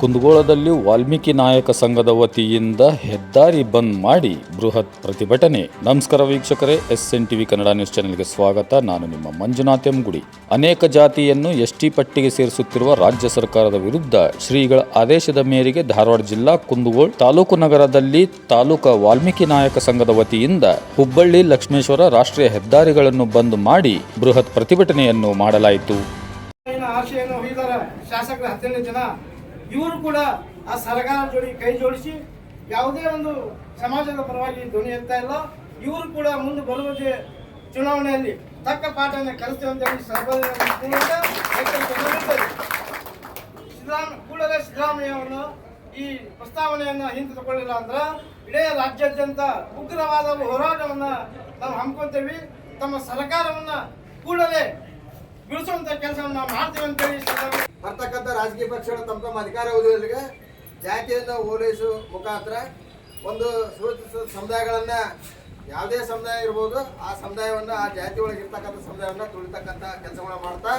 ಕುಂದಗೋಳದಲ್ಲಿ ವಾಲ್ಮೀಕಿ ನಾಯಕ ಸಂಘದ ವತಿಯಿಂದ ಹೆದ್ದಾರಿ ಬಂದ್ ಮಾಡಿ ಬೃಹತ್ ಪ್ರತಿಭಟನೆ. ನಮಸ್ಕಾರ ವೀಕ್ಷಕರೇ S N TV Kannada news ಚಾನೆಲ್ಗೆ ಸ್ವಾಗತ. ನಾನು ನಿಮ್ಮ ಮಂಜುನಾಥ್ ಎಂಗುಡಿ. ಅನೇಕ ಜಾತಿಯನ್ನು ಎಸ್ಟಿ ಪಟ್ಟಿಗೆ ಸೇರಿಸುತ್ತಿರುವ ರಾಜ್ಯ ಸರ್ಕಾರದ ವಿರುದ್ಧ ಶ್ರೀಗಳ ಆದೇಶದ ಮೇರೆಗೆ ಧಾರವಾಡ ಜಿಲ್ಲಾ ಕುಂದಗೋಳ ತಾಲೂಕು ನಗರದಲ್ಲಿ ತಾಲೂಕಾ ವಾಲ್ಮೀಕಿ ನಾಯಕ ಸಂಘದ ವತಿಯಿಂದ ಹುಬ್ಬಳ್ಳಿ ಲಕ್ಷ್ಮೇಶ್ವರ ರಾಷ್ಟ್ರೀಯ ಹೆದ್ದಾರಿಗಳನ್ನು ಬಂದ್ ಮಾಡಿ ಬೃಹತ್ ಪ್ರತಿಭಟನೆಯನ್ನು ಮಾಡಲಾಯಿತು. ಶಾಸಕರ ಹದಿನೈದು ಜನ ಇವರು ಕೂಡ ಆ ಸರ್ಕಾರ ಜೋಡಿ ಕೈ ಜೋಡಿಸಿ ಯಾವುದೇ ಒಂದು ಸಮಾಜದ ಪರವಾಗಿ ಧ್ವನಿ ಎತ್ತಾ ಇಲ್ಲ ಇವರು ಕೂಡ ಮುಂದೆ ಬರುವ ಚುನಾವಣೆಯಲ್ಲಿ ತಕ್ಕ ಪಾಠವನ್ನು ಕಲಿಸ್ತೇವೆ ಅಂತ ಹೇಳಿ. ಸಿದ್ದರಾಮ, ಕೂಡಲೇ ಸಿದ್ದರಾಮಯ್ಯ ಅವರು ಈ ಪ್ರಸ್ತಾವನೆಯನ್ನು ಹಿಂತೆಗೆದುಕೊಳ್ಳಿಲ್ಲ ಅಂದ್ರೆ ಇಡೀ ರಾಜ್ಯಾದ್ಯಂತ ಉಗ್ರವಾದ ಹೋರಾಟವನ್ನ ನಾವು ಹಮ್ಮಿಕೊಂತೇವೆ ತಮ್ಮ ಸರ್ಕಾರವನ್ನ ಕೂಡಲೇ ಬಿಡಿಸುವಂತ ಕೆಲಸವನ್ನು ನಾವು ಮಾಡ್ತೀವಿ ಅಂತೇಳಿ ಬರ್ತಕ್ಕಂಥ ರಾಜಕೀಯ ಪಕ್ಷಗಳು ತಮ್ಮ ತಮ್ಮ ಅಧಿಕಾರ ಅವಧಿಯೊಳಗೆ ಜಾತಿಯನ್ನು ಓಲೈಸುವ ಮುಖಾಂತರ ಒಂದು ಸಮುದಾಯಗಳನ್ನ, ಯಾವುದೇ ಸಮುದಾಯ ಇರ್ಬೋದು, ಆ ಸಮುದಾಯವನ್ನು, ಆ ಜಾತಿ ಒಳಗೆ ಇರ್ತಕ್ಕಂಥ ಸಮುದಾಯವನ್ನು ತುಳಿತಕ್ಕಂಥ ಕೆಲಸಗಳನ್ನ ಮಾಡ್ತಾ,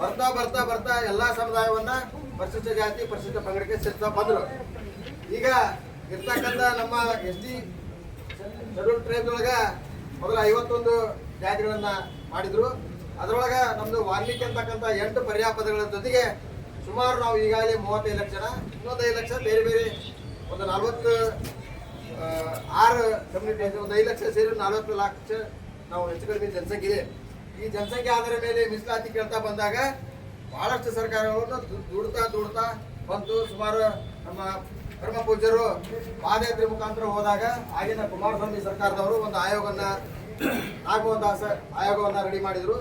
ಬರ್ತಾ ಬರ್ತಾ ಬರ್ತಾ ಎಲ್ಲ ಸಮುದಾಯವನ್ನ ಪರಿಶಿಷ್ಟ ಜಾತಿ, ಪರಿಶಿಷ್ಟ ಪಂಗಡಕ್ಕೆ ಸೇರ್ತಾ ಬಂದರು. ಈಗ ಇರ್ತಕ್ಕಂಥ ನಮ್ಮ ಎಸ್ ಡಿ ಶೆಡ್ಯೂಲ್ ಟ್ರೈಬ್ ಒಳಗೆ ಮೊದಲ ಐವತ್ತೊಂದು ಜಾತಿಗಳನ್ನು ಮಾಡಿದ್ರು. ಅದರೊಳಗ ನಮ್ದು ವಾಲ್ಮೀಕಿ ಅಂತಕ್ಕಂಥ ಎಂಟು ಪರ್ಯಾಯ ಪದಗಳ ಜೊತೆಗೆ ಸುಮಾರು ನಾವು ಈಗಾಗಲೇ ಮೂವತ್ತೈದು ಲಕ್ಷ ಜನ ಇನ್ನೊಂದು ಐದು ಲಕ್ಷ, ಬೇರೆ ಬೇರೆ ಒಂದು ನಲ್ವತ್ತು ಆರು ಕಮ್ಯುನಿಟಿ ಒಂದು ಐದು ಲಕ್ಷ ಸೇರಿ ನಲವತ್ತು ಲಕ್ಷ ನಾವು ಹೆಚ್ಚು ಕಡಿಮೆ ಜನಸಂಖ್ಯೆ ಇದೆ. ಈ ಜನಸಂಖ್ಯೆ ಆಧಾರ ಮೇಲೆ ಮೀಸಲಾತಿ ಕೇಳ್ತಾ ಬಂದಾಗ ಬಹಳಷ್ಟು ಸರ್ಕಾರಗಳನ್ನು ದುಡ್ತಾ ದುಡ್ತಾ ಬಂತು ಸುಮಾರು ನಮ್ಮ ಧರ್ಮ ಪೂಜ್ಯರು ಪಾದಯಾತ್ರೆ ಮುಖಾಂತರ ಹೋದಾಗ ಆಗಿನ ಕುಮಾರಸ್ವಾಮಿ ಸರ್ಕಾರದವರು ಒಂದು ಆಯೋಗವನ್ನು, ನಾಗಮೋಹನ್ ಆಯೋಗವನ್ನ ರೆಡಿ ಮಾಡಿದ್ರು.